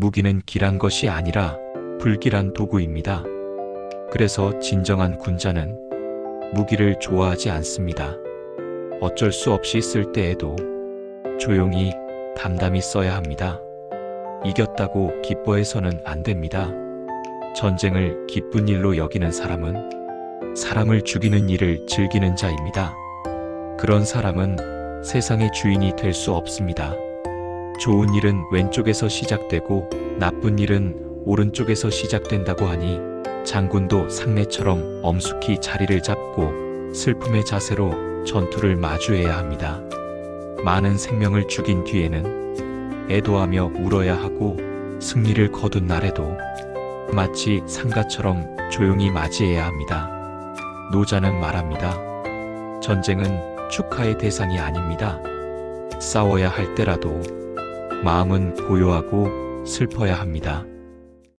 무기는 길한 것이 아니라 불길한 도구입니다. 그래서 진정한 군자는 무기를 좋아하지 않습니다. 어쩔 수 없이 쓸 때에도 조용히 담담히 써야 합니다. 이겼다고 기뻐해서는 안 됩니다. 전쟁을 기쁜 일로 여기는 사람은 사람을 죽이는 일을 즐기는 자입니다. 그런 사람은 세상의 주인이 될 수 없습니다. 좋은 일은 왼쪽에서 시작되고 나쁜 일은 오른쪽에서 시작된다고 하니 장군도 상례처럼 엄숙히 자리를 잡고 슬픔의 자세로 전투를 마주해야 합니다. 많은 생명을 죽인 뒤에는 애도하며 울어야 하고 승리를 거둔 날에도 마치 상가처럼 조용히 맞이해야 합니다. 노자는 말합니다. 전쟁은 축하의 대상이 아닙니다. 싸워야 할 때라도 마음은 고요하고 슬퍼야 합니다.